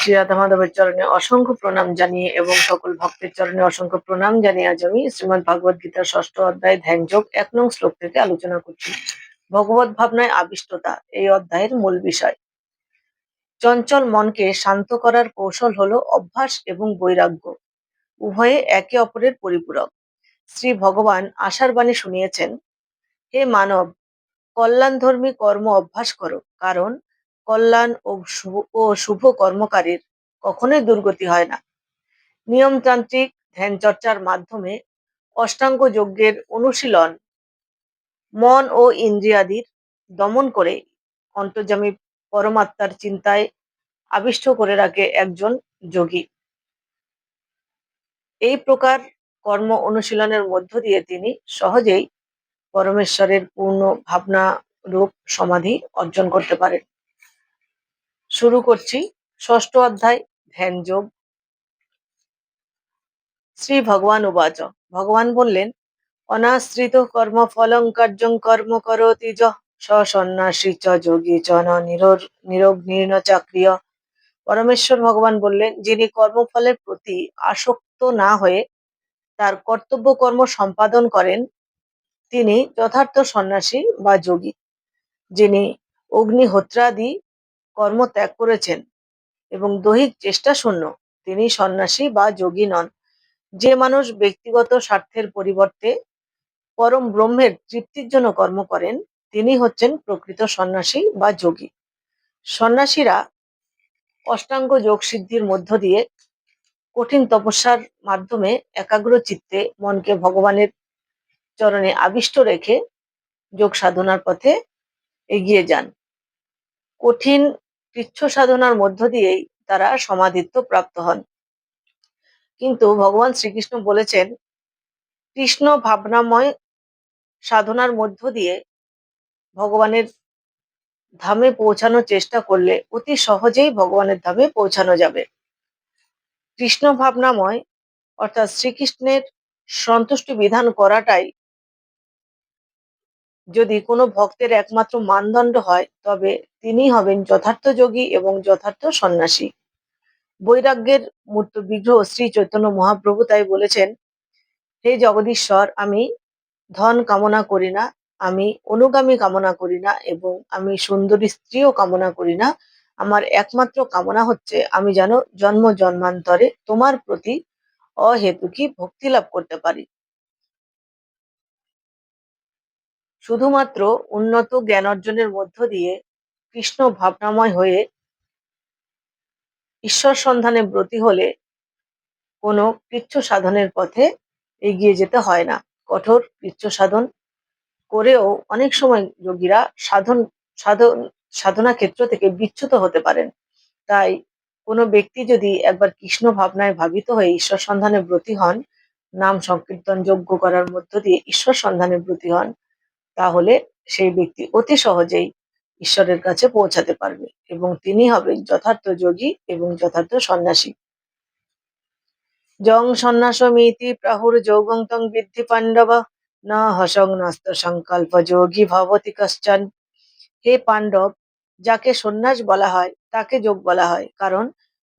শ্রী রাধা মাধবের চরণে অসংখ্য প্রণাম জানিয়ে এবং সকল ভক্তের চরণে অসংখ্য প্রণাম জানিয়ে আজ আমি শ্রীমদ ভাগবত গীতার ষষ্ঠ অধ্যায় ধ্যান যোগ এক নং শ্লোক থেকে আলোচনা করছি। ভগবত ভাবনায় আবিষ্টতা, এই অধ্যায়ের মূল বিষয়। চঞ্চল মনকে শান্ত করার কৌশল হলো অভ্যাস এবং বৈরাগ্য। উভয়ে একে অপরের পরিপূরক। শ্রী ভগবান আশার বাণী শুনিয়েছেন, হে মানব, কল্যাণধর্মী কর্ম অভ্যাস করো, কারণ কল্যাণ ও শুভ ও শুভ কর্মকারীর কখনোই দুর্গতি হয় না। নিয়মতান্ত্রিক ধ্যান চর্চার মাধ্যমে অষ্টাঙ্গ যজ্ঞের অনুশীলন, মন ও ইন্দ্রিয়াদির দমন করে অন্তর্জামী পরমাত্মার চিন্তায় আবিষ্ট করে রাখে একজন যোগী। এই প্রকার কর্ম অনুশীলনের মধ্য দিয়ে তিনি সহজেই পরমেশ্বরের পূর্ণ ভাবনা রূপ সমাধি অর্জন করতে পারেন। শুরু করছি ষষ্ঠ অধ্যায় ধ্যান যোগ শ্রী ভগবান উবাচ। ভগবান বললেন, অনাশ্রিত কর্ম ফলং কার্যং কর্ম করতি য সন্ন্যাসী চ যোগী চ নিরগ্নির্ণ চাক্রিয়। পরমেশ্বর ভগবান বললেন, যিনি কর্মফলের প্রতি আসক্ত না হয়ে তার কর্তব্য কর্ম সম্পাদন করেন, তিনি যথার্থ সন্ন্যাসী বা যোগী। যিনি অগ্নিহোত্রাদি কর্ম ত্যাগ করেছেন এবং দৈহিক চেষ্টা শূন্য। তিনি সন্ন্যাসী বা যোগী নন। যে মানুষ ব্যক্তিগত স্বার্থের পরিবর্তে পরম ব্রহ্মের তৃপ্তির জন্য কর্ম করেন, তিনি হচ্ছেন প্রকৃত সন্ন্যাসী বা যোগী। সন্ন্যাসীরা অষ্টাঙ্গ যোগ সিদ্ধির মধ্য দিয়ে কঠিন তপস্যার মাধ্যমে একাগ্র চিত্তে মনকে ভগবানের চরণে আবিষ্ট রেখে যোগ সাধনার পথে এগিয়ে যান। কঠিন কৃচ্ছ সাধনার মধ্য দিয়েই তারা সমাধিত্ব প্রাপ্ত হন। কিন্তু ভগবান শ্রীকৃষ্ণ বলেছেন, কৃষ্ণ ভাবনাময় সাধনার মধ্য দিয়ে ভগবানের ধামে পৌঁছানোর চেষ্টা করলে অতি সহজেই ভগবানের ধামে পৌঁছানো যাবে। কৃষ্ণ ভাবনাময় অর্থাৎ শ্রীকৃষ্ণের সন্তুষ্টি বিধান করাটাই যদি কোনো ভক্তের একমাত্র মানদণ্ড হয়, তবে তিনি হবেন যথার্থ যোগী এবং যথার্থ সন্ন্যাসী। বৈরাগ্যের মূর্ত বিগ্রহ শ্রী চৈতন্য মহাপ্রভু তাই বলেছেন, হে জগদীশ্বর, আমি ধন কামনা করি না, আমি অনুগামী কামনা করি না এবং আমি সুন্দরী স্ত্রীও কামনা করি না। আমার একমাত্র কামনা হচ্ছে আমি যেন জন্ম জন্মান্তরে তোমার প্রতি অহেতুকি ভক্তি লাভ করতে পারি। শুধুমাত্র উন্নত জ্ঞান অর্জনের মধ্য দিয়ে কৃষ্ণ ভাবনাময় হয়ে ঈশ্বর সন্ধানে ব্রতী হলে কোনো কৃচ্ছ সাধনের পথে এগিয়ে যেতে হয় না। কঠোর কৃচ্ছ সাধন করেও অনেক সময় যোগীরা সাধন সাধন সাধনা ক্ষেত্র থেকে বিচ্যুত হতে পারেন। তাই কোনো ব্যক্তি যদি একবার কৃষ্ণ ভাবনায় ভাবিত হয়ে ঈশ্বর সন্ধানে ব্রতী হন, নাম সংকীর্তন যোগ্য করার মধ্য দিয়ে ঈশ্বর সন্ধানে ব্রতী হন তাহলে সেই ব্যক্তি অতি সহজেই ঈশ্বরের কাছে পৌঁছাতে পারবে এবং তিনি হবেন যথার্থ যোগী এবং যথার্থ সন্ন্যাসী। জং সন্ন্যাসমিতি প্রাহুর যৌগং তং বৃদ্ধি পাণ্ডব, না হসং নাস্ত সংকল্প যোগী ভবতি কশ্চন। হে পাণ্ডব, যাকে সন্ন্যাস বলা হয়, তাকে যোগ বলা হয়, কারণ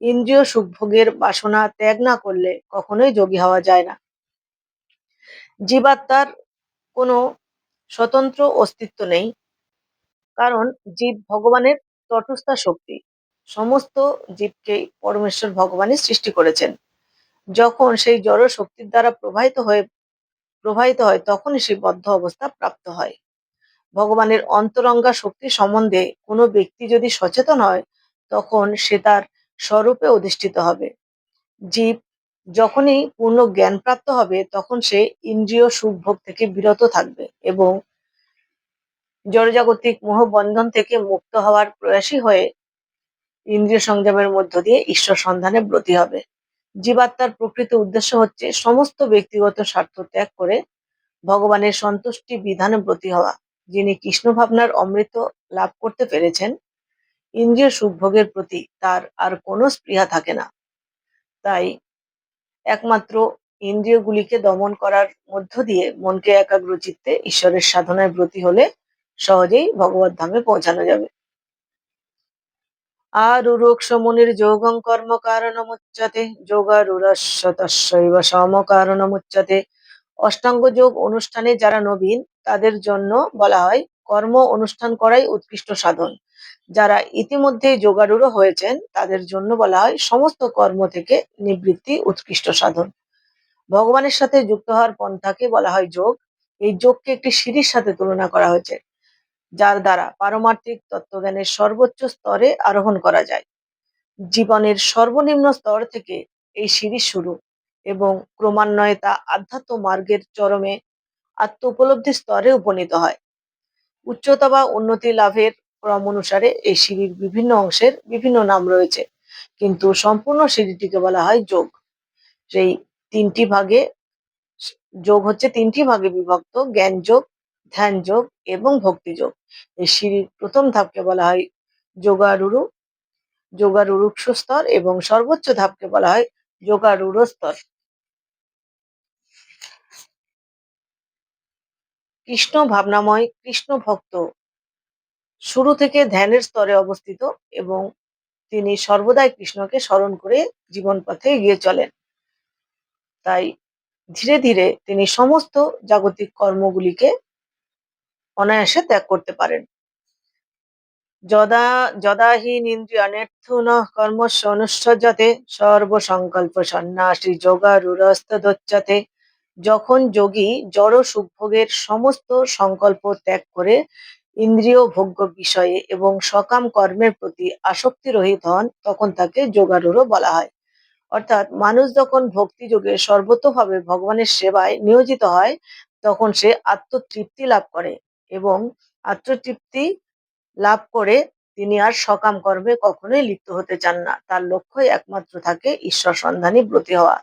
ইন্দ্রিয় সুখভোগের বাসনা ত্যাগ না করলে কখনোই যোগী হওয়া যায় না। জীবাত্মার কোনো স্বতন্ত্র অস্তিত্ব নেই। কারণ জীব ভগবানের তটস্থা শক্তি। সমস্ত জীবকেই পরমেশ্বর ভগবানই সৃষ্টি করেছেন। যখন সেই জড় শক্তির দ্বারা প্রবাহিত হয়ে, প্রবাহিত হয়, তখনই সে বদ্ধ অবস্থা প্রাপ্ত হয়। ভগবানের অন্তরঙ্গা শক্তি সম্বন্ধে কোনো ব্যক্তি যদি সচেতন হয়, তখন সে তার স্বরূপে অধিষ্ঠিত হবে। জীব যখনই পূর্ণ জ্ঞান প্রাপ্ত হবে, তখন সে ইন্দ্রিয় সুখ ভোগ থেকে বিরত থাকবে এবং জড়জাগতিক মোহবন্ধন থেকে মুক্ত হওয়ার প্রয়াসী হয়ে ইন্দ্রিয় সংযমের মধ্য দিয়ে ঈশ্বর সন্ধানে ব্রতী হবে। জীবাত্মার প্রকৃত উদ্দেশ্য হচ্ছে সমস্ত ব্যক্তিগত স্বার্থ ত্যাগ করে ভগবানের সন্তুষ্টি বিধানে ব্রতী হওয়া। যিনি কৃষ্ণ ভাবনার অমৃত লাভ করতে পেরেছেন, ইন্দ্রিয় সুখভোগের প্রতি তার আর কোনো স্পৃহা থাকে না। তাই একমাত্র ইন্দ্রিয়গুলিকে দমন করার মধ্য দিয়ে মনকে একাগ্র চিত্তে ঈশ্বরের সাধনায় ব্রতী হলে সহজেই ভগবত ধামে পৌঁছানো যাবে। আরুরুক্ষমুনির যোগং কর্ম কারণমুচ্যতে যোগারুরস্য তস্যৈব সম কারণমুচ্যতে অষ্টাঙ্গ যোগ অনুষ্ঠানে যারা নবীন, তাদের জন্য বলা হয় কর্ম অনুষ্ঠান করাই উৎকৃষ্ট সাধন। যারা ইতিমধ্যে যোগারূঢ় হয়েছেন, তাদের জন্য বলা হয় সমস্ত কর্ম থেকে নিবৃত্তি, উৎকৃষ্ট সাধন। ভগবানের সাথে যুক্ত হওয়ার পন্থাকে বলা হয় যোগ। এই যোগকে একটি সিঁড়ির সাথে তুলনা করা হয়েছে, যার দ্বারা পারমার্থিক তত্ত্বজ্ঞানের সর্বোচ্চ স্তরে আরোহণ করা যায়। জীবনের সর্বনিম্ন স্তর থেকে এই সিঁড়ি শুরু এবং ক্রমান্বয়ে তা আধ্যাত্ম মার্গের চরমে আত্ম উপলব্ধি স্তরে উপনীত হয়। উচ্চতা বা উন্নতি লাভের ক্রম অনুসারে এই সিঁড়ির বিভিন্ন অংশের বিভিন্ন নাম রয়েছে। কিন্তু সম্পূর্ণ সিঁড়িটিকে বলা হয় যোগ। সেই তিনটি ভাগে যোগ হচ্ছে তিনটি ভাগে বিভক্ত, জ্ঞান যোগ, ধ্যান যোগ এবং ভক্তি যোগ। এই সিঁড়ির প্রথম ধাপকে বলা হয় যোগারুরু, যোগারুরুক্ষ স্তর এবং সর্বোচ্চ ধাপকে বলা হয় যোগারুর স্তর। কৃষ্ণ ভাবনাময়, কৃষ্ণ ভক্ত শুরু থেকে ধ্যানের স্তরে অবস্থিত এবং তিনি সর্বদাই কৃষ্ণকে স্মরণ করে জীবন পথে এগিয়ে চলেন। তাই ধীরে ধীরে তিনি সমস্ত জাগতিক কর্মগুলিকে অনায়াসে ত্যাগ করতে পারেন। যদা যদাহীন ইন্দ্রিয়ানের্থুন কর্মস্য অনুসজ্জাতে সর্বসংকল্প সন্ন্যাসী যোগারুরস্তদোচ্চাতে। যখন যোগী জড় সুখভোগের সমস্ত সংকল্প ত্যাগ করে ইন্দ্রিয় ভোগ্য বিষয়ে এবং সকাম কর্মের প্রতি আসক্তি রহিত হন, তখন তাকে যোগারূঢ় বলা হয়। অর্থাৎ মানুষ যখন ভক্তি যোগে সর্বতভাবে ভগবানের সেবায় নিয়োজিত হয়, তখন সে আত্মতৃপ্তি লাভ করে এবং আত্মতৃপ্তি লাভ করে তিনি আর সকাম কর্মে কখনোই লিপ্ত হতে চান না। তার লক্ষ্যই একমাত্র থাকে ঈশ্বর সন্ধানী ব্রতী হওয়া।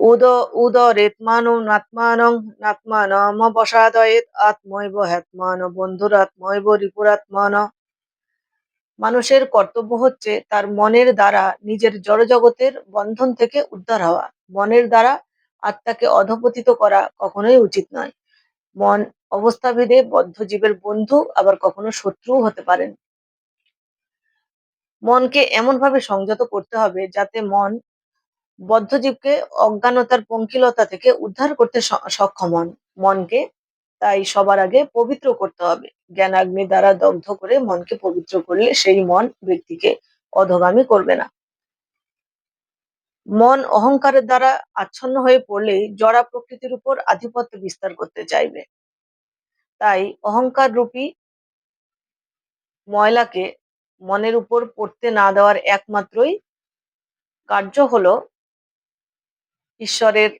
উদ, উদরেত্মানং নাত্মানং নাত্মানমবসাদয়েত আত্মৈব হ্যাত্মান বন্ধুরাত্মৈব রিপুরাত্মান মানুষের কর্তব্য হচ্ছে তার মনের দ্বারা নিজের জড়জগতের বন্ধন থেকে উদ্ধার হওয়া। মনের দ্বারা আত্মাকে অধপতিত করা কখনোই উচিত নয়। মন অবস্থাভেদে বদ্ধ জীবের বন্ধু আবার কখনো শত্রুও হতে পারেন। মনকে এমনভাবে সংযত করতে হবে যাতে মন বদ্ধজীবকে অজ্ঞানতার পঙ্কিলতা থেকে উদ্ধার করতে সক্ষম হন। মনকে তাই সবার আগে পবিত্র করতে হবে। জ্ঞানাগ্নি দ্বারা দগ্ধ করে মনকে পবিত্র করলে সেই মন ব্যক্তিকে অধগামী করবে না। মন অহংকারের দ্বারা আচ্ছন্ন হয়ে পড়লেই জড়া প্রকৃতির উপর আধিপত্য বিস্তার করতে চাইবে। তাই অহংকার রূপী ময়লাকে মনের উপর পড়তে না দেওয়ার একমাত্রই কার্য হলো ঈশ্বরের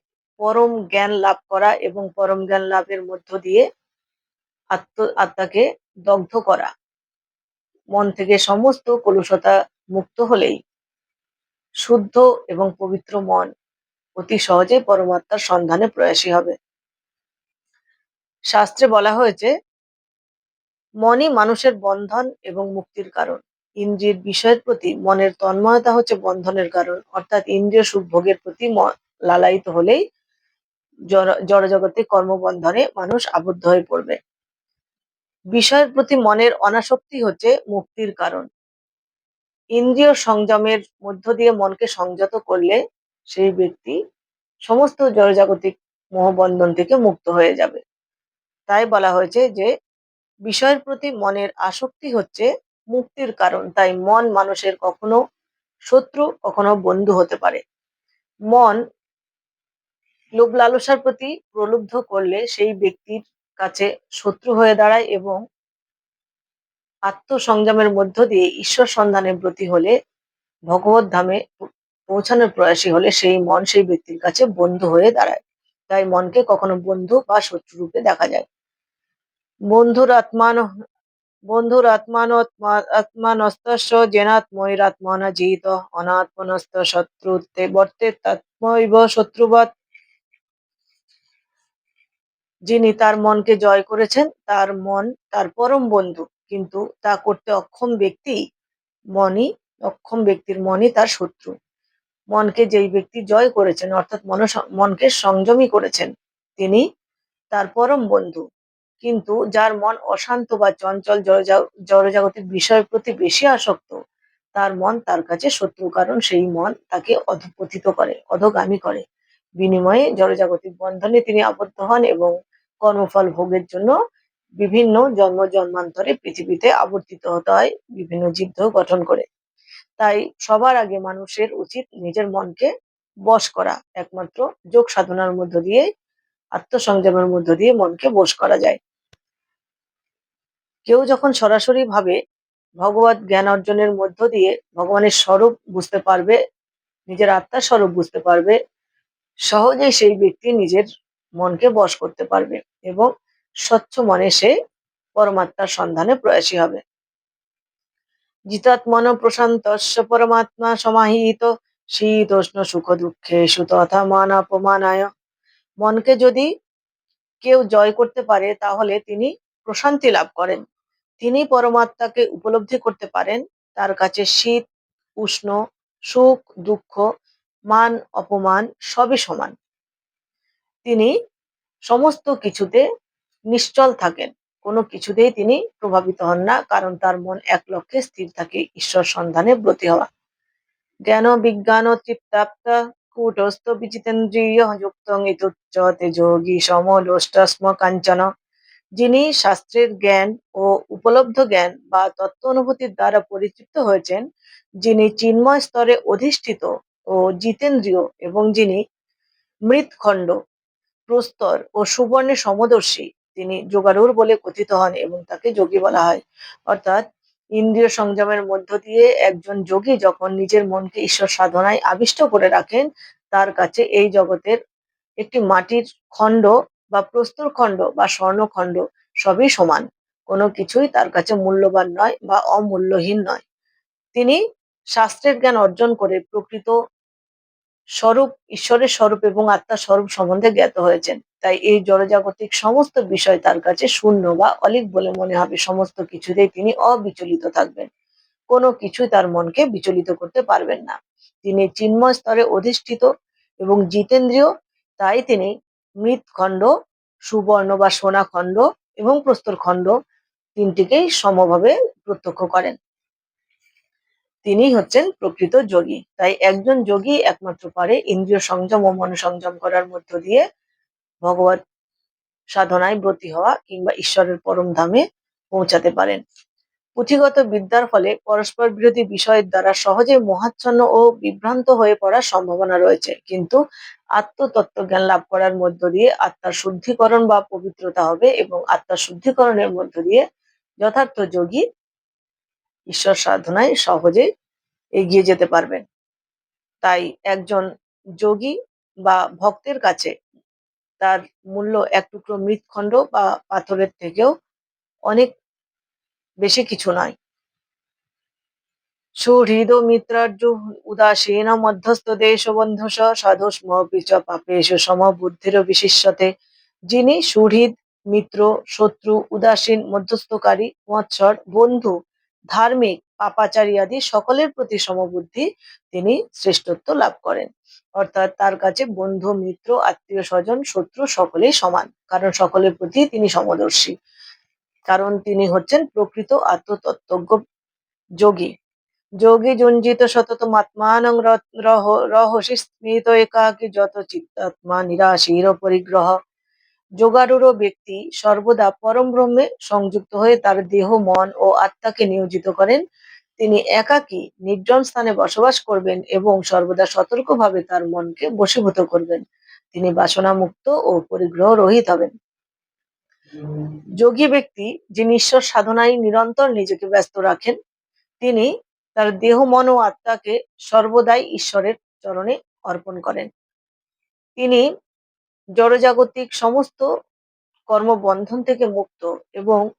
পরম জ্ঞান লাভ করা এবং পরম জ্ঞান লাভের মধ্য দিয়ে আত্ম, আত্মাকে দগ্ধ করা। মন থেকে সমস্ত কলুষতা মুক্ত হলেই শুদ্ধ এবং পবিত্র মন অতি সহজে পরমাত্মার সন্ধানে প্রয়াসী হবে। শাস্ত্রে বলা হয়েছে, মনই মানুষের বন্ধন এবং মুক্তির কারণ। ইন্দ্রিয়ের বিষয়ের প্রতি মনের তন্ময়তা হচ্ছে বন্ধনের কারণ। অর্থাৎ ইন্দ্রিয় সুখ ভোগের প্রতি লালায়িত হলেই জড় জড়জগতে কর্মবন্ধনে মানুষ আবদ্ধ হয়ে পড়বে। বিষয়ের প্রতি মনের অনাসক্তি হচ্ছে মুক্তির কারণ। ইন্দ্রিয় সংযমের মধ্য দিয়ে মনকে সংযত করলে সেই ব্যক্তি সমস্ত জড়জাগতিক মোহবন্ধন থেকে মুক্ত হয়ে যাবে। তাই বলা হয়েছে যে, বিষয়ের প্রতি মনের আসক্তি হচ্ছে মুক্তির কারণ। তাই মন মানুষের কখনো শত্রু, কখনো বন্ধু হতে পারে। মন লোভ লালসার প্রতি প্রলুব্ধ করলে সেই ব্যক্তির কাছে শত্রু হয়ে দাঁড়ায় এবং আত্মসংযমের মধ্য দিয়ে ঈশ্বর সন্ধানের ব্রতী হলে, ভগবত ধামে পৌঁছানোর প্রয়াসী হলে সেই মন সেই ব্যক্তির কাছে বন্ধু হয়ে দাঁড়ায়। তাই মনকে কখনো বন্ধু বা শত্রু রূপে দেখা যায়। বন্ধুর আত্মান বন্ধুর আত্মান আত্মানস্তস্য জেনাত্মৈরাত্মনা জিত অনাত্মনস্ত শত্রুতে বর্তে তাত্মৈব শত্রুবৎ যিনি তার মনকে জয় করেছেন, তার মন তার পরম বন্ধু। কিন্তু তা করতে অক্ষম ব্যক্তি মনই, অক্ষম ব্যক্তির মনই তার শত্রু। মনকে যেই ব্যক্তি জয় করেছেন, অর্থাৎ মন মনকে সংযমী করেছেন, তিনি তার পরম বন্ধু। কিন্তু যার মন অশান্ত বা চঞ্চল জড়জা- জড়জাগতিক বিষয়ের প্রতি বেশি আসক্ত, তার মন তার কাছে শত্রু, কারণ সেই মন তাকে অধপতিত করে, অধগামী করে। বিনিময়ে জড়জাগতিক বন্ধনে তিনি আবদ্ধ হন এবং কর্মফল ভোগের জন্য বিভিন্ন জন্ম জন্মান্তরে পৃথিবীতে আবর্তিত হতে হয়, বিভিন্ন জীবদেহ গঠন করে। তাই সবার আগে মানুষের উচিত নিজের মনকে বশ করা, একমাত্র যোগ সাধনার মধ্য দিয়ে, আত্মসংযমের মধ্য দিয়ে মনকে বশ করা যায়। কেউ যখন সরাসরি ভাবে ভগবত জ্ঞান অর্জনের মধ্য দিয়ে ভগবানের স্বরূপ বুঝতে পারবে, নিজের আত্মার স্বরূপ বুঝতে পারবে, সহজেই সেই ব্যক্তি নিজের মনকে বশ করতে পারবে এবং স্বচ্ছ মনে সে পরমাত্মার সন্ধানে প্রয়াসী হবে। জিতাত্মন প্রশান্তস্য পরমাত্মা সমাহিত, শীতোষ্ণ সুখ দুঃখেষু তথা মান অপমানায় মনকে যদি কেউ জয় করতে পারে, তাহলে তিনি প্রশান্তি লাভ করেন। তিনি পরমাত্মাকে উপলব্ধি করতে পারেন। তার কাছে শীত, উষ্ণ, সুখ, দুঃখ, মান, অপমান সবই সমান। তিনি সমস্ত কিছুতে নিশ্চল থাকেন। কোনো কিছুতেই তিনি প্রভাবিত হন না, কারণ তার মন এক লক্ষ্যে স্থির থাকে ঈশ্বর সন্ধানে ব্রতী হওয়া। জ্ঞান বিজ্ঞান তৃপ্তাপ্ত কূটস্থ বিচিতেন্দ্রিয় যুক্তং ইতুচ্চতে যোগী সমলোষ্টস্ম কাঞ্চন। যিনি শাস্ত্রের জ্ঞান ও উপলব্ধ জ্ঞান বা তত্ত্ব অনুভূতির দ্বারা পরিতৃপ্ত হয়েছেন, যিনি চিন্ময় স্তরে অধিষ্ঠিত ও জিতেন্দ্রীয় এবং যিনি মৃৎখণ্ড প্রস্তর ও সুবর্ণে সমদর্শী। তিনি যোগারুর বলে কথিত হন এবং তাকে যোগী বলা হয়। অর্থাৎ ইন্দ্রিয় সংযমের মধ্য দিয়ে একজন যোগী যখন নিজের মনকে ঈশ্বর সাধনায় আবিষ্ট করে রাখেন, তার কাছে এই জগতের একটি মাটির খণ্ড বা প্রস্তর খণ্ড বা স্বর্ণখণ্ড সবই সমান। কোনো কিছুই তার কাছে মূল্যবান নয় বা অমূল্যহীন নয়। তিনি শাস্ত্রের জ্ঞান অর্জন করে প্রকৃত স্বরূপ, ঈশ্বরের স্বরূপ এবং আত্মার স্বরূপ সম্বন্ধে জ্ঞাত হয়েছেন। তাই এই জড়জাগতিক সমস্ত বিষয় তার কাছে শূন্য বা অলিক বলে মনে হবে। সমস্ত কিছুতেই তিনি অবিচলিত থাকবেন। কোনো কিছুই তার মনকে বিচলিত করতে পারবেন না। তিনি চিন্ময় স্তরে অধিষ্ঠিত এবং জিতেন্দ্রীয়। তাই তিনি মৃৎখণ্ড সুবর্ণ বা সোনা খণ্ড এবং প্রস্তর খণ্ড তিনটিকেই সমভাবে প্রত্যক্ষ করেন। তিনি হচ্ছেন প্রকৃত যোগী। তাই একজন যোগী একমাত্র পারে ইন্দ্রিয় সংযম ও মনোসংযম করার মধ্য দিয়ে ভগবত সাধনায় ব্রতী হওয়া কিংবা ঈশ্বরের পরম ধামে পৌঁছাতে পারেন। পুঁথিগত বিদ্যার ফলে পরস্পর বিরোধী বিষয়ের দ্বারা সহজে মহাচ্ছন্ন ও বিভ্রান্ত হয়ে পড়ার সম্ভাবনা রয়েছে। কিন্তু আত্মতত্ত্ব জ্ঞান লাভ করার মধ্য দিয়ে আত্মার শুদ্ধিকরণ বা পবিত্রতা হবে এবং আত্মার শুদ্ধিকরণের মধ্য দিয়ে যথার্থ যোগী ঈশ্বর সাধনায় সহজে এগিয়ে যেতে পারবেন। তাই একজন যোগী বা ভক্তের কাছে তার মূল্য এক টুকরো মৃৎখণ্ড বা পাথরের থেকেও অনেক বেশি কিছু নয়। সুহৃদ মিত্রার্য উদাসীন মধ্যস্থ দেশ বন্ধুস সাধুস্মপি চ পাপেশু সমবুদ্ধির বিশিষ্যতে। যিনি সুহৃদ, মিত্র, শত্রু, উদাসীন, মধ্যস্থকারী, মৎসর, বন্ধু ধার্মিক, পাপাচারী আদি সকলের প্রতি সমবুদ্ধি তিনি শ্রেষ্ঠত্ব লাভ করেন। অর্থাৎ তার কাছে বন্ধু, মিত্র, আত্মীয়, স্বজন, শত্রু সকলেই সমান, কারণ সকলের প্রতি তিনি সমদর্শী। কারণ তিনি হচ্ছেন প্রকৃত আত্মতত্ত্বজ্ঞ যোগী। যোগী জঞ্জিত সতত রহ, রহসি স্মৃত একাকী যত চিত্তাত্মা নিরাশীর পরিগ্রহ। যোগারূঢ় ব্যক্তি সর্বদা পরম ব্রহ্মে সংযুক্ত হয়ে তার দেহ, মন ও আত্মাকে নিয়োজিত করেন। তিনি একাকী নির্জন স্থানে বসবাস করবেন এবং সর্বদা সতর্কভাবে তার মনকে বশীভূত করবেন। তিনি বাসনা মুক্ত ও পরিগ্রহ রহিত হবেন। যোগী ব্যক্তি যিনি ঈশ্বর সাধনায় নিরন্তর নিজেকে ব্যস্ত রাখেন, তিনি তার দেহ, মন ও আত্মাকে সর্বদাই ঈশ্বরের চরণে অর্পণ করেন। তিনি জড়জাগতিক সমস্ত কর্মবন্ধন থেকে মুক্ত এবং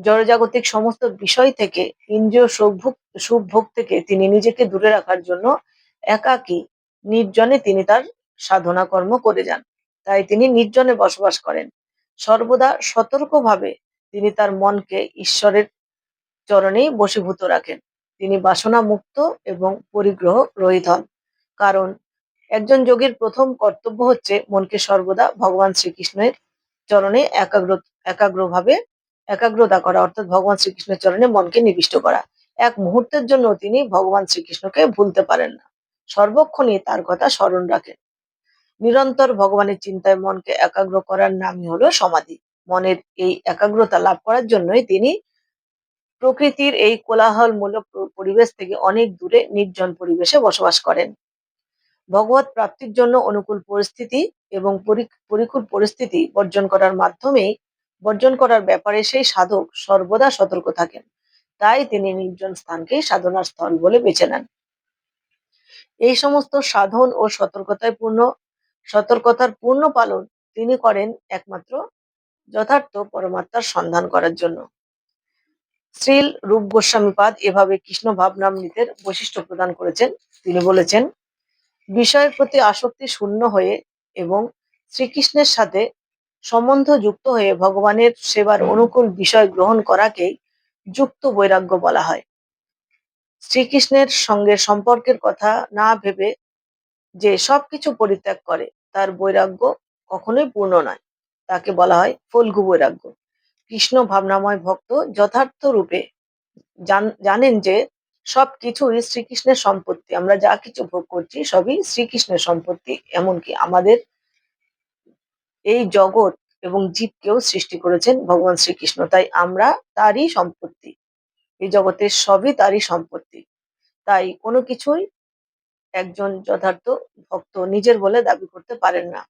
জড়জাগতিক সমস্ত বিষয় থেকে ইন্দ্রিয় সুখভোগ থেকে তিনি নিজেকে দূরে রাখার জন্য একাকী, নির্জনে তিনি তার সাধনা কর্ম করে যান। তাই তিনি নির্জনে বসবাস করেন। সর্বদা সতর্কভাবে তিনি তার মনকে ঈশ্বরের চরণেই বশীভূত রাখেন। তিনি বাসনা মুক্ত এবং পরিগ্রহ রহিত হন। কারণ একজন যোগীর প্রথম কর্তব্য হচ্ছে মনকে সর্বদা ভগবান শ্রীকৃষ্ণের চরণে একাগ্র, একাগ্রভাবে একাগ্রতা করা, অর্থাৎ ভগবান শ্রীকৃষ্ণের চরণে মনকে নিবিষ্ট করা। এক মুহূর্তের জন্য তিনি ভগবান শ্রীকৃষ্ণকে ভুলতে পারেন না। সর্বক্ষণই তার কথা স্মরণ রাখেন। নিরন্তর ভগবানের চিন্তায় মনকে একাগ্র করার নামই হলো সমাধি। মনের এই একাগ্রতা লাভ করার জন্যই তিনি প্রকৃতির এই কোলাহলমূলক পরিবেশ থেকে অনেক দূরে নির্জন পরিবেশে বসবাস করেন। ভগবত প্রাপ্তির জন্য অনুকূল পরিস্থিতি এবং পরিকূল পরিস্থিতি বর্জন করার মাধ্যমেই বর্জন করার ব্যাপারে সেই সাধক সর্বদা সতর্ক থাকেন। তাই তিনি নির্জন স্থানকে সাধনার স্থল বলে বেছে নেন। এই সমস্ত সাধন ও সতর্কতায় পূর্ণ, সতর্কতার পূর্ণ পালন তিনি করেন একমাত্র যথার্থ পরমাত্মার সন্ধান করার জন্য। শ্রীল রূপ গোস্বামীপাদ এভাবে কৃষ্ণ ভাবনামৃতের বৈশিষ্ট্য প্রদান করেছেন। তিনি বলেছেন বিষয়ের প্রতি আসক্তি শূন্য হয়ে এবং শ্রীকৃষ্ণের সাথে সম্বন্ধ যুক্ত হয়ে ভগবানের সেবার অনুকূল বিষয় গ্রহণ করাকেই যুক্ত বৈরাগ্য বলা হয়। শ্রীকৃষ্ণের সঙ্গে সম্পর্কের কথা না ভেবে যে সবকিছু পরিত্যাগ করে তার বৈরাগ্য কখনোই পূর্ণ নয়। তাকে বলা হয় ফল্গু বৈরাগ্য। কৃষ্ণ ভাবনাময় ভক্ত যথার্থ রূপে জান- জানেন যে সবকিছুই শ্রীকৃষ্ণের সম্পত্তি। আমরা যা কিছু ভোগ করছি সবই শ্রীকৃষ্ণের সম্পত্তি, এমনকি আমাদের এই জগৎ এবং জীবকেও সৃষ্টি করেছেন ভগবান শ্রীকৃষ্ণ। তাই আমরা তারই সম্পত্তি। এই জগতের সবই তারই সম্পত্তি। তাই কোনো কিছুই একজন যথার্থ ভক্ত নিজের বলে দাবি করতে পারেন না।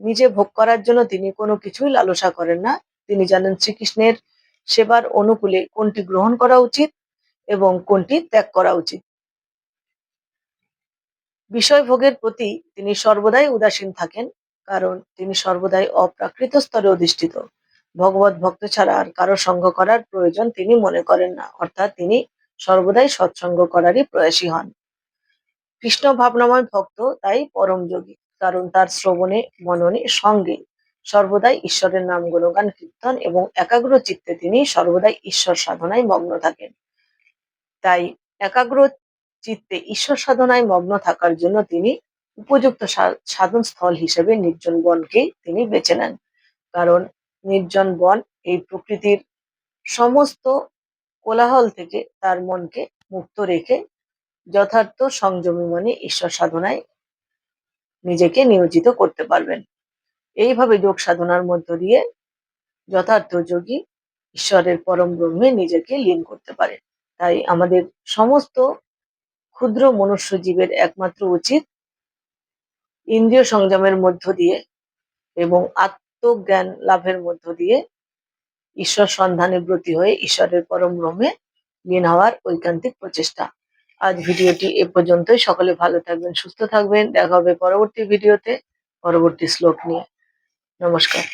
নিজে ভোগ করার জন্য তিনি কোনো কিছুই লালসা করেন না। তিনি জানেন শ্রীকৃষ্ণের সেবার অনুকূলে কোনটি গ্রহণ করা উচিত এবং কোনটি ত্যাগ করা উচিত। বিষয় ভোগের প্রতি তিনি সর্বদাই উদাসীন থাকেন, কারণ তিনি সর্বদাই অপ্রাকৃত স্তরে অধিষ্ঠিত। ভগবত ভক্ত ছাড়া আর কারও সঙ্গ করার প্রয়োজন তিনি মনে করেন না, অর্থাৎ তিনি সর্বদাই সৎসঙ্গ করারই প্রয়াসী হন। কৃষ্ণ ভাবনাময় ভক্ত তাই পরম যোগী, কারণ তার শ্রবণে, মননে, সঙ্গে সর্বদাই ঈশ্বরের নাম গুণগান কীর্তন এবং একাগ্র চিত্তে তিনি সর্বদাই ঈশ্বর সাধনায় মগ্ন থাকেন। তাই একাগ্র চিত্তে ঈশ্বর সাধনায় মগ্ন থাকার জন্য তিনি উপযুক্ত সাধন স্থল হিসেবে নির্জন বনকে তিনি বেছে নেন। কারণ নির্জন বন এই প্রকৃতির সমস্ত কোলাহল থেকে তার মনকে মুক্ত রেখে যথার্থ সংযমী মনে ঈশ্বর সাধনায় নিজেকে নিয়োজিত করতে পারবেন। এইভাবে যোগ সাধনার মধ্য দিয়ে যথার্থ যোগী ঈশ্বরের পরম ব্রহ্মে নিজেকে লীন করতে পারে তাই আমাদের সমস্ত ক্ষুদ্র মনুষ্য জীবের একমাত্র উচিত ইন্দ্রিয় সংযমের মধ্য দিয়ে এবং আত্মজ্ঞান লাভের মধ্য দিয়ে ঈশ্বর সন্ধানে ব্রতী হয়ে ঈশ্বরের পরম ব্রহ্মে লীন হওয়ার ঐকান্তিক প্রচেষ্টা। আজ ভিডিওটি এ পর্যন্তই। সকলে ভালো থাকবেন, সুস্থ থাকবেন। দেখা হবে পরবর্তী ভিডিওতে, পরবর্তী শ্লোক নিয়ে। নমস্কার।